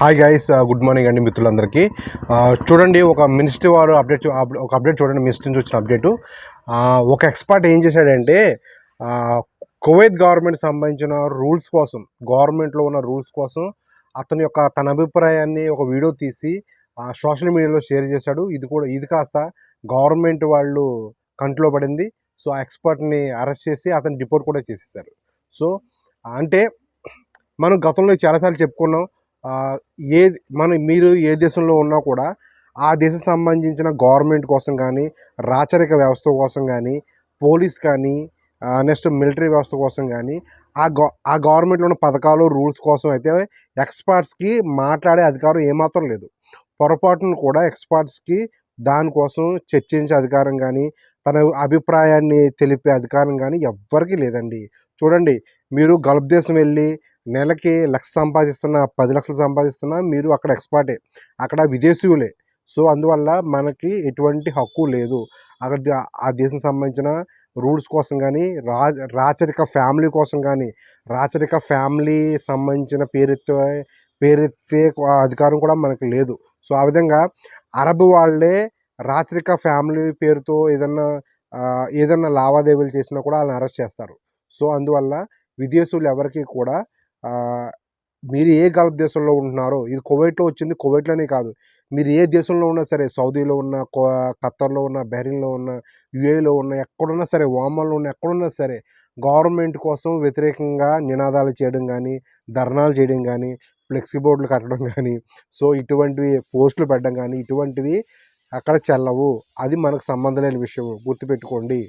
Hi guys good morning అండి మిత్రులందరికీ. చూడండి ఒక మినిస్ట్రీ వారు అప్డేట్ ఒక అప్డేట్ చూడండి మినిస్ట్రీ నుంచి వచ్చిన అప్డేటు. ఒక ఎక్స్పర్ట్ ఏం చేశాడంటే కువైత్ గవర్నమెంట్ సంబంధించిన రూల్స్ కోసం గవర్నమెంట్లో ఉన్న రూల్స్ కోసం అతని యొక్క తన అభిప్రాయాన్ని ఒక వీడియో తీసి సోషల్ మీడియాలో షేర్ చేశాడు. ఇది కూడా ఇది కాస్త గవర్నమెంట్ వాళ్ళు కంట్లో పడింది. సో ఆ ఎక్స్పర్ట్ని అరెస్ట్ చేసి అతని డిపోర్ట్ కూడా చేసేసారు సో అంటే మనం గతంలో చాలాసార్లు చెప్పుకున్నాం ఏ మన మీరు ఏ దేశంలో ఉన్నా కూడా ఆ దేశం సంబంధించిన గవర్నమెంట్ కోసం కానీ రాచరిక వ్యవస్థ కోసం కానీ పోలీస్ కానీ నెక్స్ట్ మిలిటరీ వ్యవస్థ కోసం కానీ ఆ గవ ఆ గవర్నమెంట్లో ఉన్న పథకాలు రూల్స్ కోసం అయితే ఎక్స్పర్ట్స్కి మాట్లాడే అధికారం ఏమాత్రం లేదు. పొరపాటును కూడా ఎక్స్పర్ట్స్కి దానికోసం చర్చించే అధికారం కానీ తన అభిప్రాయాన్ని తెలిపే అధికారం కానీ ఎవ్వరికీ లేదండి. చూడండి మీరు గల్ఫ్ దేశం వెళ్ళి నెలకి లక్ష సంపాదిస్తున్న పది లక్షలు సంపాదిస్తున్నా మీరు అక్కడ ఎక్స్పర్టే. అక్కడ విదేశీయులే. సో అందువల్ల మనకి ఎటువంటి హక్కు లేదు. అక్కడ ఆ దేశం సంబంధించిన రూల్స్ కోసం కానీ రా రాచరిక ఫ్యామిలీ కోసం కానీ రాచరిక ఫ్యామిలీ సంబంధించిన పేరెత్తే పేరెత్తే అధికారం కూడా మనకి లేదు. సో ఆ విధంగా అరబ్ వాళ్ళే రాచరిక ఫ్యామిలీ పేరుతో ఏదన్నా ఏదన్నా లావాదేవీలు చేసినా కూడా వాళ్ళని అరెస్ట్ చేస్తారు. సో అందువల్ల విదేశీయులు ఎవరికి కూడా మీరు ఏ గల్ఫ్ దేశంలో ఉంటున్నారో ఇది కువైట్లో వచ్చింది కువైట్లోనే కాదు. మీరు ఏ దేశంలో ఉన్నా సరే సౌదీలో ఉన్న ఖత్తర్లో ఉన్న బహ్రీన్లో ఉన్న యుఏలో ఉన్న ఎక్కడున్నా సరే ఓమన్లో ఉన్న ఎక్కడున్నా సరే గవర్నమెంట్ కోసం వ్యతిరేకంగా నినాదాలు చేయడం కానీ ధర్నాలు చేయడం కానీ ఫ్లెక్సీ బోర్డులు కట్టడం కానీ సో ఇటువంటివి పోస్టులు పెట్టడం కానీ ఇటువంటివి అక్కడ చెల్లవు. అది మనకు సంబంధం లేని విషయం గుర్తుపెట్టుకోండి.